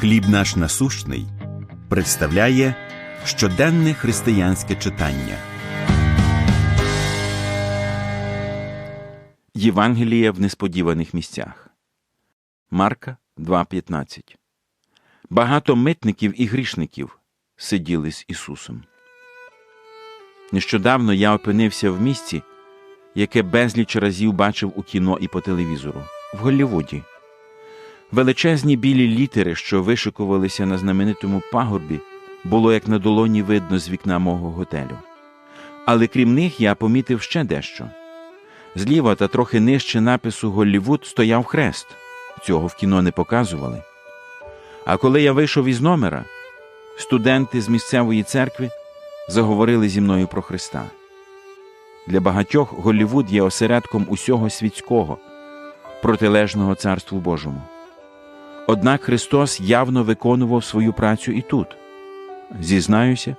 Хліб наш насущний представляє щоденне християнське читання. Євангелія в несподіваних місцях. Марка 2.15 Багато митників і грішників сиділи з Ісусом. Нещодавно я опинився в місці, яке безліч разів бачив у кіно і по телевізору в Голлівуді. Величезні білі літери, що вишикувалися на знаменитому пагорбі, було як на долоні видно з вікна мого готелю. Але крім них я помітив ще дещо. Зліва та трохи нижче напису Голлівуд стояв хрест. Цього в кіно не показували. А коли я вийшов із номера, студенти з місцевої церкви заговорили зі мною про Христа. Для багатьох Голлівуд є осередком усього світського, протилежного Царству Божому. Однак Христос явно виконував свою працю і тут. Зізнаюся,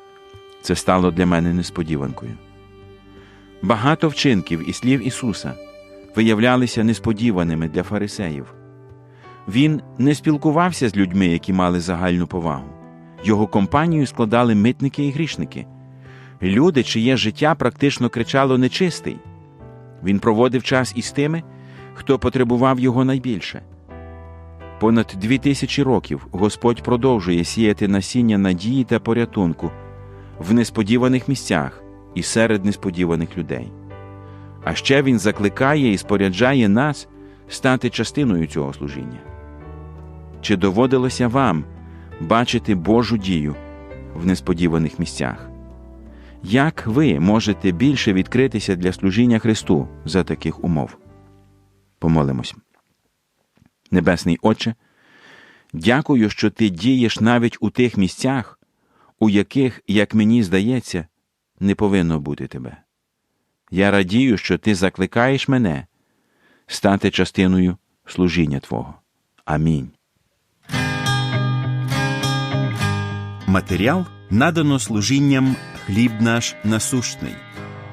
це стало для мене несподіванкою. Багато вчинків і слів Ісуса виявлялися несподіваними для фарисеїв. Він не спілкувався з людьми, які мали загальну повагу. Його компанію складали митники і грішники, люди, чиє життя практично кричало нечистий. Він проводив час із тими, хто потребував його найбільше. Понад дві тисячі років Господь продовжує сіяти насіння надії та порятунку в несподіваних місцях і серед несподіваних людей. А ще Він закликає і споряджає нас стати частиною цього служіння. Чи доводилося вам бачити Божу дію в несподіваних місцях? Як ви можете більше відкритися для служіння Христу за таких умов? Помолимось. Небесний Отче, дякую, що Ти дієш навіть у тих місцях, у яких, як мені здається, не повинно бути тебе. Я радію, що Ти закликаєш мене стати частиною служіння Твого. Амінь. Матеріал надано служінням Хліб наш насущний.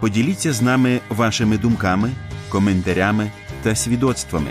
Поділіться з нами вашими думками, коментарями та свідоцтвами